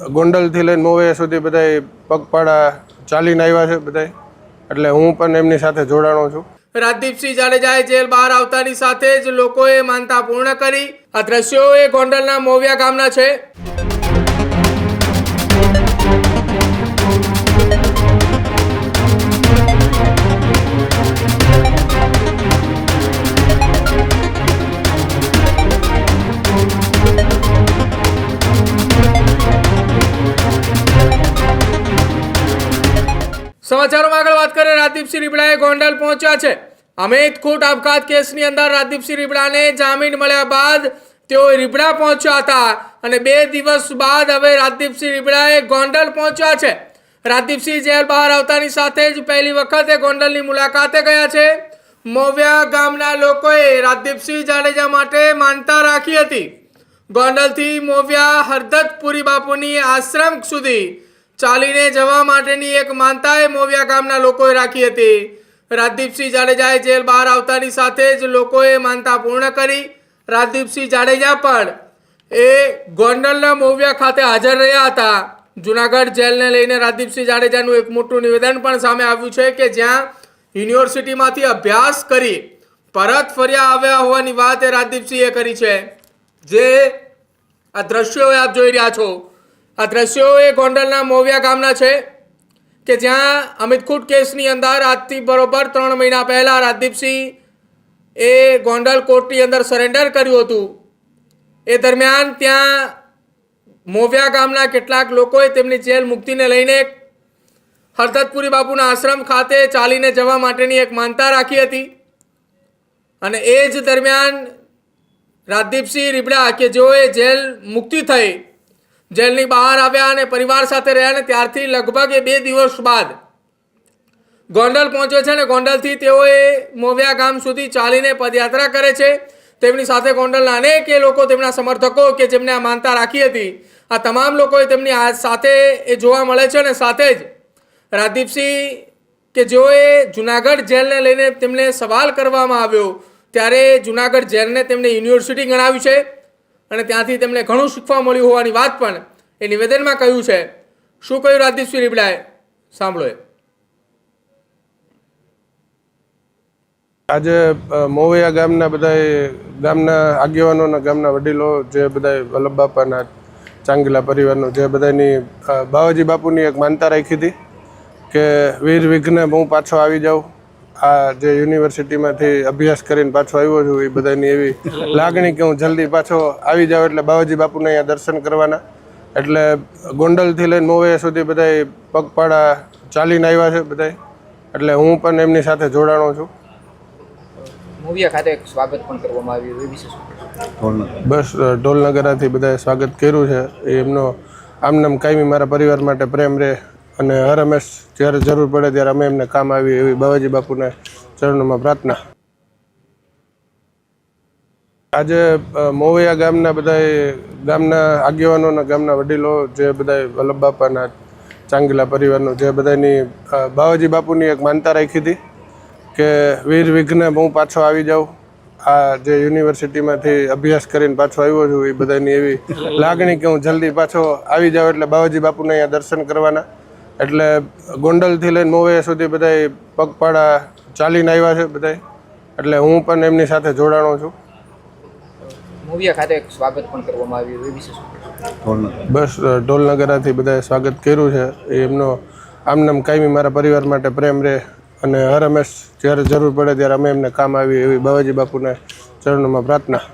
ગોંડલથી લઈને મોવૈયા સુધી બધાય પગપાળા ચાલીને આવ્યા છે બધાય. એટલે હું પણ એમની સાથે જોડાણો છું. રાજદીપસિંહ જાડેજાએ જેલ બહાર આવતાની સાથે જ લોકોએ માનતા પૂર્ણ કરી. આ દ્રશ્યો એ ગોંડલના મોવિયા ગામના છે. સમાચારોમાં આગળ વાત કરીએ, રાજદીપસિંહ રીબડાએ ગોંડલ પહોંચ્યા છે. અમિત ખૂટ આપઘાત કેસની અંદર રાજદીપસિંહ રીબડાને જામીન મળ્યા બાદ તેઓ રીબડા પહોંચ્યા હતા અને બે દિવસ બાદ હવે રાજદીપસિંહ રીબડાએ ગોંડલ પહોંચ્યા છે. રાજદીપસિંહ જેલ બહાર આવતાની સાથે જ પહેલી વખતે ગોંડલની મુલાકાતે ગયા છે. મોવ્યા ગામના લોકોએ રાજદીપસિંહ જાડેજા માટે માનતા રાખી હતી. ગોંડલથી મોવ્યા હરદતપુરી બાપુની આશ્રમ સુધી ચાલીને જવા માટેની એક માનતાએ મોવિયા ગામના લોકોએ રાખી હતી. રાજદીપસિંહ જાડેજાએ જેલ બહાર આવતાની સાથે જ લોકોએ માનતા પૂર્ણ કરી. રાજદીપસિંહ જાડેજા પણ એ ગોંડલના મોવિયા ખાતે હાજર રહ્યા હતા. જુનાગઢ જેલને લઈને રાજદીપસિંહ જાડેજાનું એક મોટું નિવેદન પણ સામે આવ્યું છે કે જ્યાં યુનિવર્સિટીમાંથી અભ્યાસ કરી પરત ફર્યા આવ્યા હોવાની વાત એ રાજદીપસિંહે કરી છે. જે આ દ્રશ્યો આપ જોઈ રહ્યા છો. આ દ્રશ્યો એ ગોંડલના મોવિયા ગામના છે કે જ્યાં અમિતખૂટ કેસની અંદર આજથી બરોબર ત્રણ મહિના પહેલાં રાજદીપસિંહ એ ગોંડલ કોર્ટની અંદર સરેન્ડર કર્યું હતું. એ દરમિયાન ત્યાં મોવિયા ગામના કેટલાક લોકોએ તેમની જેલ મુક્તિને લઈને હરદતપુરી બાપુના આશ્રમ ખાતે ચાલીને જવા માટેની એક માનતા રાખી હતી. અને એ જ દરમિયાન રાજદીપસિંહ રીબડા કે જેઓએ જેલ મુક્તિ થઈ જેલની બહાર આવ્યા અને પરિવાર સાથે રહ્યા અને ત્યારથી લગભગ એ બે દિવસ બાદ ગોંડલ પહોંચે છે અને ગોંડલથી તેઓએ મોવિયા ગામ સુધી ચાલીને પદયાત્રા કરે છે. તેમની સાથે ગોંડલના અનેક એ લોકો તેમના સમર્થકો કે જેમને આ માનતા રાખી હતી. આ તમામ લોકોએ તેમની આ સાથે એ જોવા મળે છે અને સાથે જ રાજદીપસિંહ કે જેઓએ જુનાગઢ જેલને લઈને તેમને સવાલ કરવામાં આવ્યો. ત્યારે જુનાગઢ જેલને તેમને યુનિવર્સિટી ગણાવ્યું છે. અને ત્યાંથી તેમને ઘણું શીખવા મળ્યું હોવાની વાત પણ એ નિવેદનમાં કહ્યું છે. શું કહ્યું રાજદીપસિંહ રીબડાએ સાંભળો આજે મોવૈયા ગામના બધાય ગામના આગેવાનો અને ગામના વડીલો જે બધાય વલ્લભ બાપાના, ચાંગીલા પરિવારનો જે બધાની બાવાજી બાપુની એક માનતા રાખી હતી કે વીર વિઘ્ને હું પાછો આવી જાઉં. આ જે યુનિવર્સિટીમાંથી અભ્યાસ કરીને પાછો આવ્યો છું એ બધાની એવી લાગણી કે હું જલ્દી પાછો આવી જાઉં એટલે બાવાજી બાપુને અહીંયા દર્શન કરવાના. એટલે ગોંડલથી લઈને મોવૈયા સુધી બધાય પગપાળા ચાલીને આવ્યા છે બધાય. એટલે હું પણ એમની સાથે જોડાણો છું. મૂવિયા ખાતે સ્વાગત પણ કરવામાં આવ્યું એ વિશે બસ ઢોલનગરાથી બધાએ સ્વાગત કર્યું છે. એ એમનો આમનામ કાયમી મારા પરિવાર માટે પ્રેમ રહે અને હર હંમેશ જ્યારે જરૂર પડે ત્યારે અમે એમને કામ આવીએ એવી બાવાજી બાપુને ચરણોમાં પ્રાર્થના. આજે મોવૈયા ગામના બધા ગામના આગેવાનો અને ગામના વડીલો જે બધા વલ્લભ બાપાના, ચાંગીલા પરિવારનો જે બધાની બાવાજી બાપુની એક માનતા રાખી હતી કે વીર વિઘ્ને હું પાછો આવી જાઉં. આ જે યુનિવર્સિટીમાંથી અભ્યાસ કરીને પાછો આવ્યો છું, એ બધાની એવી લાગણી કે હું જલ્દી પાછો આવી જાઉં એટલે બાવાજી બાપુને અહીંયા દર્શન કરવાના. એટલે ગોંડલથી લઈને મોવૈયા સુધી બધાય પગપાળા ચાલીને આવ્યા છે બધાય. એટલે હું પણ એમની સાથે જોડાણો છું. મૂવિયા ખાતે સ્વાગત પણ કરવામાં આવ્યું એ વિશે બસ ઢોલનગરાથી બધાએ સ્વાગત કર્યું છે. એ એમનો આમનામ કાયમી મારા પરિવાર માટે પ્રેમ રહે અને હર હંમેશ જ્યારે જરૂર પડે ત્યારે અમે એમને કામ આવી એવી બાવાજી બાપુને ચરણોમાં પ્રાર્થના.